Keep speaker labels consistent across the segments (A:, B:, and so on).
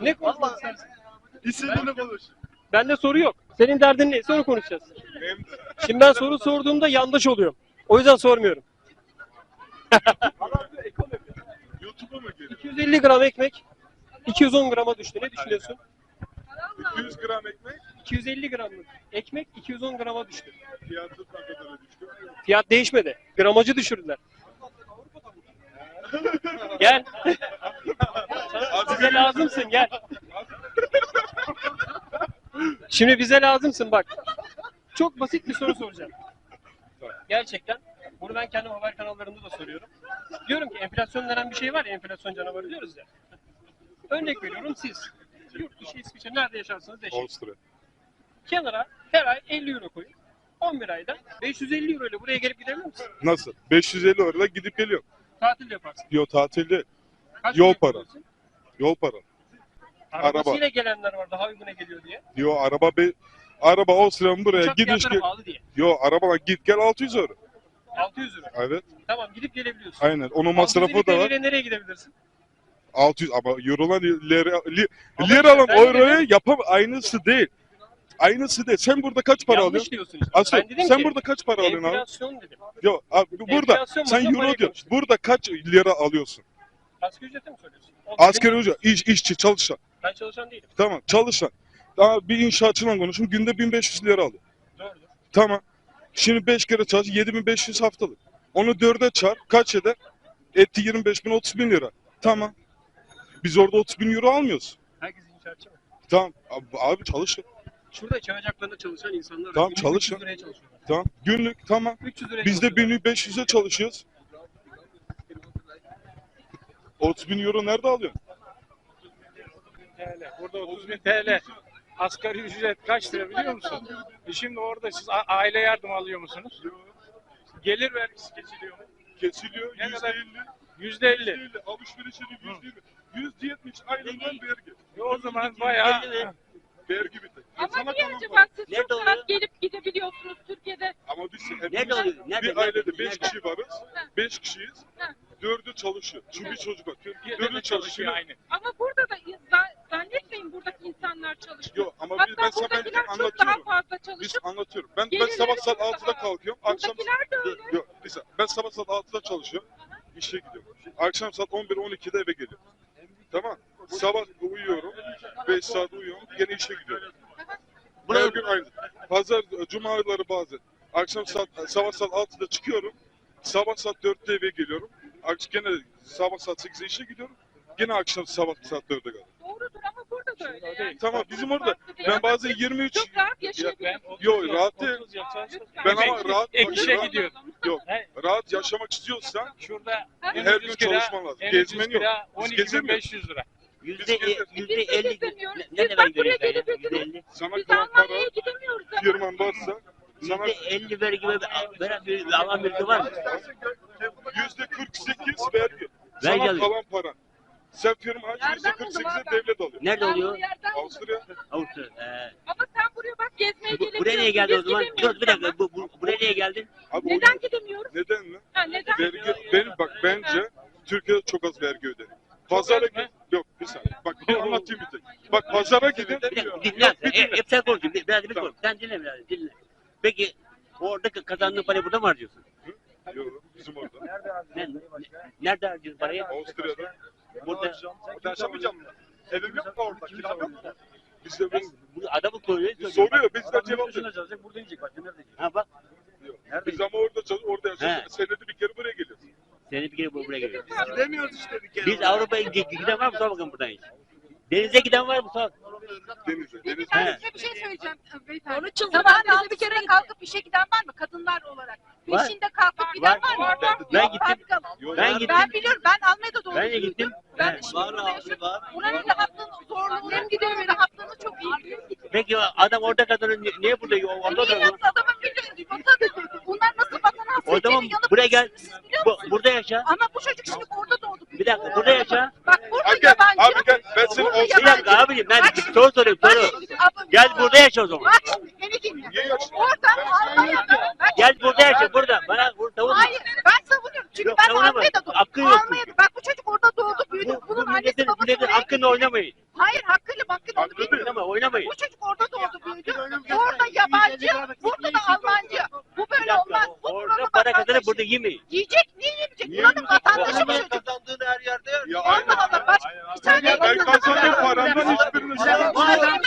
A: Ne konuşmak istersin?
B: İstediğini konuş.
A: Bende soru yok. Senin derdin neyse onu konuşacağız. Şimdi ben soru sorduğumda yanlış oluyorum. O yüzden sormuyorum.
B: YouTube'a mı geliyor?
A: 250 gram ekmek 210 grama düştü. Ne düşünüyorsun?
B: 200 gram ekmek
A: 250 gramlık ekmek 210 grama düştü.
B: fiyatı ne kadara düştü?
A: Fiyat değişmedi. Gramajı düşürdüler. gel. Bize lazımsın gel. Şimdi bize lazımsın bak. Çok basit bir soru soracağım. Gerçekten. Bunu ben kendi haber kanallarında da soruyorum. Diyorum ki enflasyon denen bir şey var ya enflasyon canavarı diyoruz ya. Örnek veriyorum siz. Yurt dışı İsviçre nerede yaşarsanız yaşayın.
B: Avusturya.
A: Kenara her ay 50 euro koyun. 11 ayda 550 euro ile buraya gelip gidebilir misin?
B: Nasıl? 550 lira gidip geliyor.
A: Tatil yaparsın.
B: Yo tatilde
A: Kaç
B: Yol para.
A: yapıyorsun?
B: Yol para.
A: Arabasıyla gelenler var daha uyguna geliyor diye.
B: Yo araba be Araba Avusturya'nın buraya
A: Uçak
B: gidiş
A: fiyatları
B: gel.
A: pahalı diye.
B: Yo arabana git gel 600 euro.
A: 600 euro.
B: Evet.
A: Tamam gidip gelebiliyorsun.
B: Aynen. Onun
A: 650
B: masrafı da var.
A: TL nereye gidebilirsin?
B: 600 ama eurolar lira li,
A: Ama
B: liralan
A: ben
B: euroya
A: dedim-
B: yapam aynısı değil. Aynısı değil. Sen burada kaç para
A: Yanlış
B: alıyorsun?
A: diyorsun işte.
B: Asıl
A: ben dedim
B: sen
A: ki,
B: burada kaç para alıyorsun abi?
A: enflasyon dedim.
B: Yo abi burada
A: Enflasyon
B: sen euro diyorsun.
A: konuştuk.
B: Burada kaç lira alıyorsun?
A: Asgari ücrete mi söylüyorsun? O
B: Asgari ücret iş, işçi çalışan.
A: Ben çalışan değilim.
B: Tamam çalışan. Daha bir inşaatçıyla konuşun günde 1500 lira alıyor.
A: Doğrudur.
B: Tamam. Şimdi 5 kere çalış 7500 haftalık. Onu dörde çarp kaç eder? Etti 25 bin 30 bin lira. Tamam. Biz orada 30 bin euro almıyoruz.
A: Herkes inşaatçı mı?
B: Tamam. Abi, abi çalışın.
A: Şurada çay ocaklarında çalışan insanlar.
B: Tamam, çalışın.
A: 300 liraya çalışıyorlar.
B: Tamam. Günlük tamam.
A: 300 liraya
B: Biz de
A: çalışıyorlar.
B: 1500'e çalışıyoruz. 30 bin euro nerede alıyorsun?
C: TL. Burada 30 bin TL. Asgari ücret kaç lira biliyor musun? E şimdi orada siz aile yardım alıyor musunuz? Gelir vergisi kesiliyor mu?
B: Kesiliyor.
C: Ne kadar? Yüzde elli.
B: elli. Alışverişini yüzde elli. Yüzde yetmiş aylığından vergi.
C: E o zaman bayağı
B: Vergi bitti.
D: Ama
B: Sana
D: niye acaba siz
E: Nerede
D: çok
E: oluyor?
D: rahat gelip gidebiliyorsunuz Türkiye'de?
B: Ama biz?
E: Nerede?
B: bir ailede
E: Nerede?
B: 5
E: Nerede?
B: kişi varız. 5 kişiyiz. Dördü çalışıyor. Çünkü çocuk var.
C: Türkiye'de
B: Dördü
C: çalışıyor aynı.
D: Ama burada da za- zannetmeyin buradaki insanlar çalışıyor.
B: Yok ama biz, ben sana ben
D: çok daha
B: anlatıyorum.
D: fazla
B: Biz
D: çalışıp
B: anlatıyorum. Ben ben sabah saat
D: çok
B: 6'da
D: daha-
B: kalkıyorum. Akşam
D: buradakiler de öyle.
B: yok saniye. Ben sabah saat 6'da çalışıyorum. İşe gidiyorum. Akşam saat 11-12'de eve geliyorum. Tamam. Sabah uyuyorum. 5 saat uyuyorum. Gene işe gidiyorum. Her gün aynı. Pazar, cumaları bazen. Akşam saat, sabah saat 6'da çıkıyorum. Sabah saat 4'te eve geliyorum. Akşam gene sabah saat 8'de işe gidiyorum. Gene akşam sabah saat 4'e kadar.
D: Doğrudur ama burada da öyle yani.
B: Tamam bizim orada.
D: Farklı
B: Ben bazen
D: siz
B: 23
D: Çok rahat
C: Ben
D: yaşayabiliyorsunuz.
B: Yo, rahat değil.
C: 30 yıl çalıştım.
B: Ben ama rahat
C: ek işe
B: rahat-
C: gidiyorum.
B: Yok.
C: He,
B: Rahat yaşamak istiyorsan
C: Şurada en
B: her
C: ucuz
B: gün
C: kira-
B: çalışman lazım.
C: en
B: Gezmen
C: ucuz
B: yok.
C: kira
B: Biz
C: 12.500 lira.
E: Yüzde
B: gezelim.
E: yüzde
D: Biz de
E: elli.
D: gezemiyoruz.
E: Ne,
D: Biz
E: ne demek
D: bak buraya
E: ya?
D: gelip
E: Yüzde
D: geziniz.
E: elli.
B: sana
D: Biz
B: kalan para
D: Almanya'ya gidemiyoruz ama.
B: firman varsa sana
E: Yüzde elli vergi ve veren bir alan mülkü var mı?
B: Yüzde 48 vergi.
E: Vergi
B: Sana
E: alıyor.
B: kalan para. Sen firma yüzde
D: Nereden buldun
B: 48'e
D: abi?
B: devlet alıyor.
E: Nerede oluyor?
B: Avusturya.
E: Avusturya. Ee,
D: Ama sen buraya bak gezmeye
E: bu, buraya niye geldin o zaman?
D: gidemiyoruz
E: Dur bir dakika. Bu, bu, buraya niye geldin?
B: Abi
D: Neden gidemiyoruz?
B: o- neden mi?
D: Ha, neden?
B: Vergi benim bak bence Türkiye'de çok az vergi ödeniyor. Pazara git. Yok bir saniye. Bak bir anlatayım bir tek. Bak pazara gidin.
E: Bir dakika dinle.
B: Yok, bir
E: E,
B: dinle.
E: hep sen konuşun. Bir- Biraz bir
B: Tamam.
E: konuş. Sen dinle biraz. Dinle. Peki orada kazandığın parayı burada mı harcıyorsun?
B: Bizim orada.
E: Ne, nerede harcıyorsun parayı?
B: Avusturya'da.
E: Burada.
B: Orada yaşamayacağım mı? Evim yok mu orada? Kiram yok mu? Biz de biz
E: Bu adamı soruyor. soruyor.
B: soruyor biz de cevap veriyoruz.
C: Burada inecek bak nerede
E: Ha bak.
B: Biz ama orada orada yaşıyoruz. Senede bir kere buraya geliyoruz.
E: Seni bir kere bu- buraya geliyor.
B: Gidemiyoruz işte bir kere.
E: Biz Avrupa'ya gi- giden var mı? Sor bakalım buradan hiç. Denize giden var mı? Sor.
B: Denize.
D: Ben size bir şey söyleyeceğim beyefendi.
F: Onu çılgın
D: Sabahın
F: annesi bir kere kalkıp işe giden var mı kadınlar olarak?
E: Var.
F: Peşinde kalkıp giden
E: Var.
F: var mı?
E: Ben-
F: Yok,
E: gittim.
B: Yok,
E: Ben
B: var.
E: gittim.
F: Ben biliyorum ben Almanya'da doğdum.
E: Ben de gittim.
F: Ben de şimdi burada yaşıyorum. Buranın rahatlığını, zorluğunu hem gidiyorum rahatlığını çok iyi biliyorum.
E: Peki adam orada kadını ni- niye burada yok? Orada da
F: yalnız adamın bir vatan, bunlar nasıl vatan
E: O zaman
F: yanıp
E: buraya gel.
F: siz biliyor
E: Bu,
F: musunuz?
E: burada yaşa.
F: Ama bu çocuk şimdi orada doğdu. büyüdü.
E: Bir dakika burada yaşa.
F: Bak burada
B: Abi gel,
F: yabancı.
B: abi gel. Ben seni
E: Dakika abicim ben
F: Bak
E: soru soruyorum
F: Bak
E: soru. Gel burada yaşa o zaman.
F: Bak beni dinle. Almanya'da. bak
E: Gel burada yaşa burada. Bana burada savunma.
F: Hayır ben savunuyorum çünkü
E: Yok,
F: ben
E: savunamam.
F: Almanya'da doğdum.
E: Hakkın yok
F: Almanya'da bak bu çocuk orada doğdu büyüdü.
E: Bu, bu
F: Bunun annesi
E: milletin,
F: babası
E: milletin
F: oraya
E: hakkını oynamayın.
F: Hayır hakkıyla hakkıyla onu bilmiyorum.
E: Oynama, oynamayın.
F: Bu çocuk orada doğdu büyüdü. Orada yabancı, burada da Almancı. Bu böyle olmaz. Bu
E: Orada
F: buranın
E: para kazanıp
F: vatandaşı.
E: burada yemeyin.
F: Yiyecek, niye yemeyecek?
B: Niye
F: Buranın
B: yemeyecek?
F: vatandaşı bu çocuk.
G: kazandığını her yerde yer.
B: Ya aynen.
F: Allah Allah. Baş, sen ne
B: Ben
F: diyorsun?
B: kazandığım paramdan hiçbirini
G: Bu adam alnının teriyle kazanıyorsa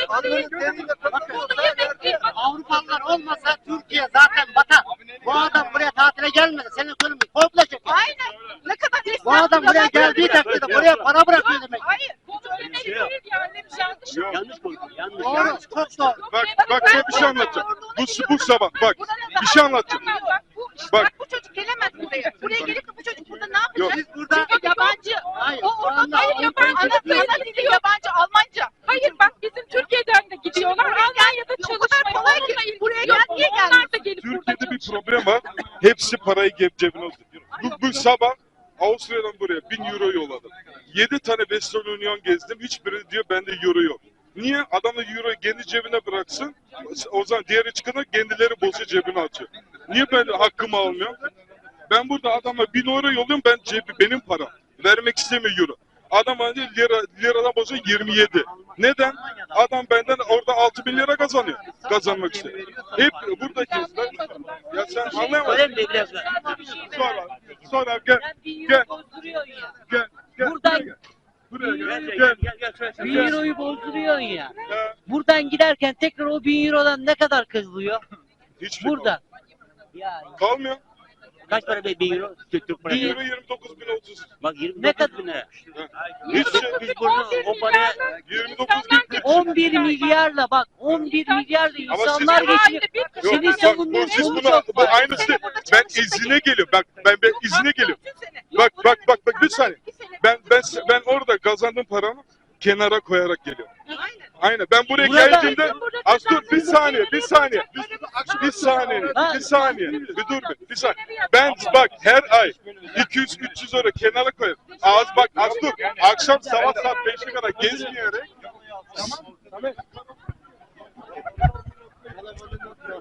H: Avrupalılar olmasa Türkiye zaten batar. Bu adam buraya tatile gelmedi. Senin ekonomi komple çeker.
F: Aynen. Ne kadar esnaf.
H: Bu adam buraya geldiği takdirde buraya para bırakıyor demek.
F: Hayır.
D: Değil yanlış yanlış.
B: Yok.
E: Yanlış.
H: Doğru, çok doğru.
B: Bak bak size bir şey anlatacağım. Bu, bu sabah bak bir şey anlatacağım.
F: Bak bu,
B: Bak.
F: bak. bu çocuk gelemez buraya. Buraya gelip de bu çocuk burada ne yapacak?
H: Biz burada
F: Çünkü yabancı.
H: Hayır,
F: O orada hayır yabancı. Ana dili yabancı. Almanca.
D: Hayır bak bizim Türkiye'den de gidiyorlar. Almanya'da
F: O kadar
D: çalışmaya.
F: kolay
D: Onunla
F: ki
D: ilgisi
F: buraya
D: yok.
F: gel niye
D: Onlar
F: gelmiyorsun?
D: da gelip burada
B: Türkiye'de bir
D: çalışıyor.
B: problem var. Hepsi parayı cebine oturtuyor. Bu, bu sabah Avusturya'dan buraya 1000 euro yolladım. 7 tane Western Union gezdim. Hiçbiri diyor bende euro yok. Niye? Adam da euroyu kendi cebine bıraksın. O zaman diğeri çıkana kendileri boşa cebine atıyor. Niye ben hakkımı almıyorum? Ben burada adama 1000 euro yolluyorum. Ben cebi benim param. Vermek istemiyor euro. Adam hani lira, liradan boşa 27. Neden? Adam benden orada 6000 lira kazanıyor. Kazanmak istiyor. Hep buradaki ya sen anlayamadın.
E: Mi biraz?
B: Sonra, sonra gel, gel, gel, gel.
I: Buradan-
B: Buraya gel,
E: Gel
B: gel,
E: gel
B: gel.
E: gel.
I: Bin euroyu bozduruyorsun ya.
B: Ya,
I: Buradan giderken tekrar o bin eurodan ne kadar kazılıyor?
B: Hiçbir şey
I: Burada. Ya
B: kalmıyor.
E: Kaç para be 1000 euro? Türk Türk
B: 1
E: parası.
B: euro 29 bin 30.
E: Bak 29
I: Ne kadar-
E: bin lira.
B: Hiç şey,
E: Biz burada o paraya
B: 29 bin
I: 11 milyarla bak 11 milyarla insanlar geçiniyor.
B: Yok,
I: Senin savunduğun
B: buna,
I: çok
B: bu
I: var.
B: aynısı. Ben izine geliyorum. Bak, ben, ben izine geliyorum. Bak, bak, bak, bak, bir saniye. Ben, ben, ben orada kazandığım paramı kenara koyarak geliyorum. Aynen. Ben buraya
I: Burada-
B: geldiğimde Az dur bir saniye, bir saniye. Bir saniye, bir saniye. Bir dur bir, bir saniye. Ben bak her ay 200-300 euro kenara koyarım. Az bak az dur. Akşam sabah saat 5'e kadar gezmeyerek